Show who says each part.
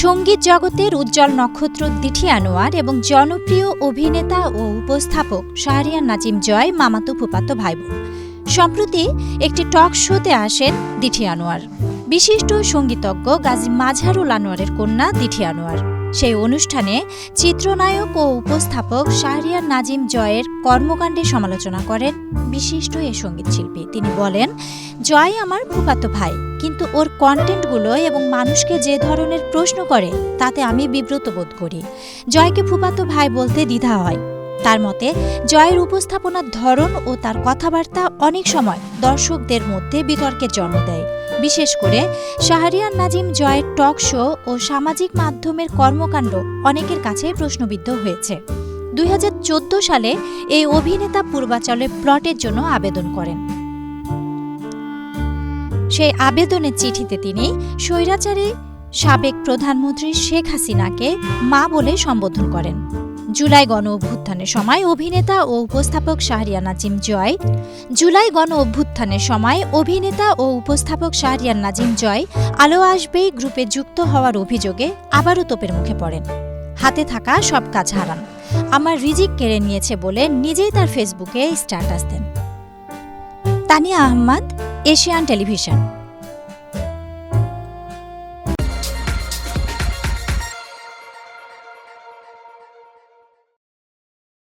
Speaker 1: সংগীত জগতের উজ্জ্বল নক্ষত্র দিঠি আনোয়ার এবং জনপ্রিয় অভিনেতা ও উপস্থাপক শাহরিয়ার নাজিম জয়, মামাতো ফুপাতো ভাই বোন সম্প্রতি একটি টক শোতে আসেন দিঠি আনোয়ার। বিশিষ্ট সঙ্গীতজ্ঞ গাজী মাঝারুল আনোয়ারের কন্যা দিঠি আনোয়ার। সেই অনুষ্ঠানে চিত্রনায়ক ও উপস্থাপক শাহরিয়ার নাজিম জয়ের কর্মকাণ্ডে সমালোচনা করেন বিশিষ্ট এ সঙ্গীতশিল্পী তিনি বলেন, জয় আমার ফুপাতো ভাই, কিন্তু ওর কন্টেন্টগুলো এবং মানুষকে যে ধরনের প্রশ্ন করে, তাতে আমি বিব্রত বোধ করি। জয়কে ফুপাতো ভাই বলতে দ্বিধা হয়। তার মতে, জয়ের উপস্থাপনার ধরন ও তার কথাবার্তা অনেক সময় দর্শকদের মধ্যে বিতর্কের জন্ম দেয়। বিশেষ করে শাহরিয়ার নাজিম জয়ের টক শো ও সামাজিক মাধ্যমের কর্মকাণ্ড অনেকের কাছে প্রশ্নবিদ্ধ হয়েছে। দুই হাজার চোদ্দ সালে এই অভিনেতা পূর্বাচলে প্লটের জন্য আবেদন করেন। সেই আবেদনের চিঠিতে তিনি স্বৈরাচারী সাবেক প্রধানমন্ত্রী শেখ হাসিনাকে মা বলে সম্বোধন করেন। জুলাই গণ অভ্যুত্থানের সময় অভিনেতা ও উপস্থাপক শাহরিয়া নাজিম জয়। জুলাই গণ অভ্যুত্থানের সময় অভিনেতা ও উপস্থাপক শাহরিয়ার নাজিম জয় আলো আসবেই গ্রুপে যুক্ত হওয়ার অভিযোগে আবারও তোপের মুখে পড়েন। হাতে থাকা সব কাজ হারান। আমার রিজিক কেড়ে নিয়েছে বলে নিজেই তার ফেসবুকে স্ট্যাটাস দেন। Tania Ahmed, Asian television.